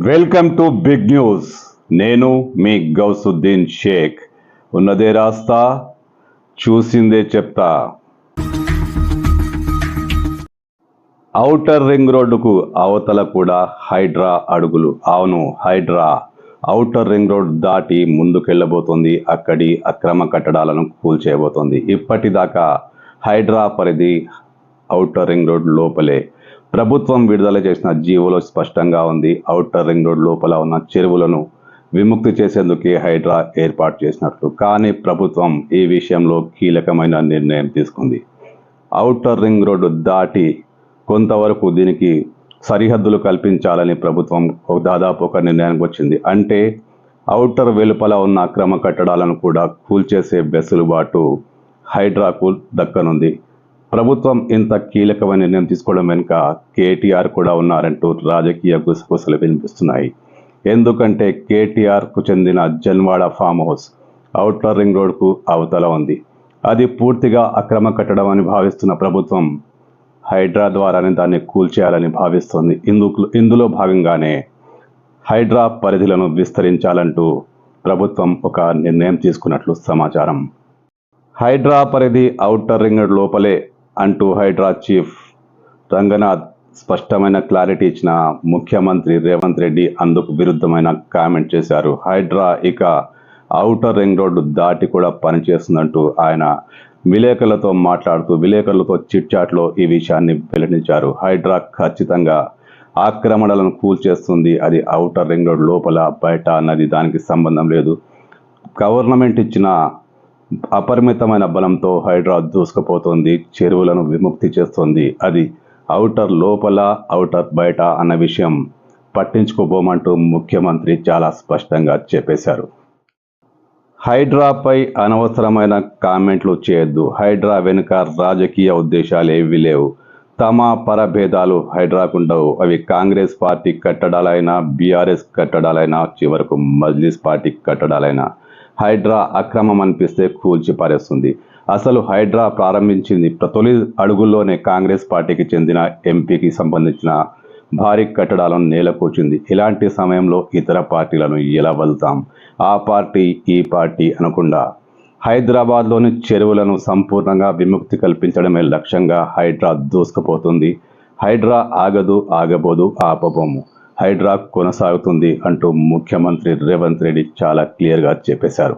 Welcome to big news. నేను మీ గౌసుద్దీన్ షేక్. ఉన్నదే రాస్తా చూసిందే చెప్తా. ఔటర్ రింగ్ రోడ్డుకు అవతల కూడా హైడ్రా అడుగులు. అవును హైడ్రా. ఔటర్ రింగ్ రోడ్ దాటి ముందుకెళ్ళబోతోంది. అక్కడి అక్రమ కట్టడాలను కూల్చేయబోతోంది. ఇప్పటిదాకా హైడ్రా పరిధి ఔటర్ రింగ్ రోడ్ లోపలే. ప్రభుత్వం విడుదల చేసిన జీవోలో స్పష్టంగా ఉంది. అవుటర్ రింగ్ రోడ్ లోపల ఉన్న చెరువులను విముక్తి చేసేందుకే హైడ్రా ఏర్పాటు చేసినట్లు కానీ ప్రభుత్వం ఈ విషయంలో కీలకమైన నిర్ణయం తీసుకుంది. అవుటర్ రింగ్ రోడ్డు దాటి కొంతవరకు దీనికి సరిహద్దులు కల్పించాలని ప్రభుత్వం ఒక దాదాపు ఒక నిర్ణయానికి వచ్చింది. అంటే అవుటర్ వెలుపల ఉన్న అక్రమ కట్టడాలను కూడా కూల్చేసే వెసులుబాటు హైడ్రాకు దక్కనుంది. ప్రభుత్వం ఇంత కీలకమైన నిర్ణయం తీసుకోవడం వెనుక కేటీఆర్ కూడా ఉన్నారంటూ రాజకీయ గుసగుసలు వినిపిస్తున్నాయి. ఎందుకంటే కేటీఆర్కు చెందిన Janwada farm house outer ring రోడ్కు అవతల ఉంది. అది పూర్తిగా అక్రమ కట్టడం అని భావిస్తున్న ప్రభుత్వం హైడ్రా ద్వారానే దాన్ని కూల్చేయాలని భావిస్తోంది. ఇందుకు ఇందులో భాగంగానే హైడ్రా పరిధులను విస్తరించాలంటూ ప్రభుత్వం ఒక నిర్ణయం తీసుకున్నట్లు సమాచారం. హైడ్రా పరిధి అవుటర్ రింగ్ రోడ్ లోపలే అంటూ హైడ్రా చీఫ్ రంగనాథ్ స్పష్టమైన క్లారిటీ ఇచ్చిన ముఖ్యమంత్రి రేవంత్ రెడ్డి అందుకు విరుద్ధమైన కామెంట్ చేశారు. హైడ్రా ఇక ఔటర్ రింగ్ రోడ్డు దాటి కూడా పనిచేస్తుందంటూ ఆయన విలేకరులతో మాట్లాడుతూ విలేకరులతో చిట్చాట్లో ఈ విషయాన్ని వెల్లడించారు. హైడ్రా ఖచ్చితంగా ఆక్రమణలను కూల్చేస్తుంది. అది ఔటర్ రింగ్ రోడ్ లోపల బయట అన్నది దానికి సంబంధం లేదు. గవర్నమెంట్ ఇచ్చిన అపరిమితమైన బలంతో హైడ్రా దూసుకుపోతుంది చెరువులను విముక్తి చేస్తుంది. అది అవుటర్ లోపల అవుటర్ బయట అన్న విషయం పట్టించుకోబోమంటూ ముఖ్యమంత్రి చాలా స్పష్టంగా చెప్పేశారు. హైడ్రాపై అనవసరమైన కామెంట్లు చేయొద్దు. హైడ్రా వెనుక రాజకీయ ఉద్దేశాలు ఏవి లేవు. తమ పరభేదాలు హైడ్రాకుండవు అవి కాంగ్రెస్ పార్టీ కట్టడాలైనా బీఆర్ఎస్ కట్టడాలైనా చివరకు మజ్లిస్ పార్టీ కట్టడాలైనా. హైడ్రా అక్రమం అనిపిస్తే కూల్చి పారేస్తుంది. అసలు హైడ్రా ప్రారంభించింది తొలి అడుగుల్లోనే కాంగ్రెస్ పార్టీకి చెందిన ఎంపీకి సంబంధించిన భారీ కట్టడాలను నేలకూర్చింది. ఇలాంటి సమయంలో ఇతర పార్టీలను ఎలా వదులుతాం? ఆ పార్టీ ఈ పార్టీ అనకుండా హైదరాబాద్లోని చెరువులను సంపూర్ణంగా విముక్తి కల్పించడమే లక్ష్యంగా హైడ్రా దూసుకుపోతుంది. హైడ్రా ఆగదు ఆగబోదు ఆపబోము. హైడ్రా కొనసాగుతుంది అంటూ ముఖ్యమంత్రి రేవంత్ రెడ్డి చాలా క్లియర్గా చెప్పేశారు.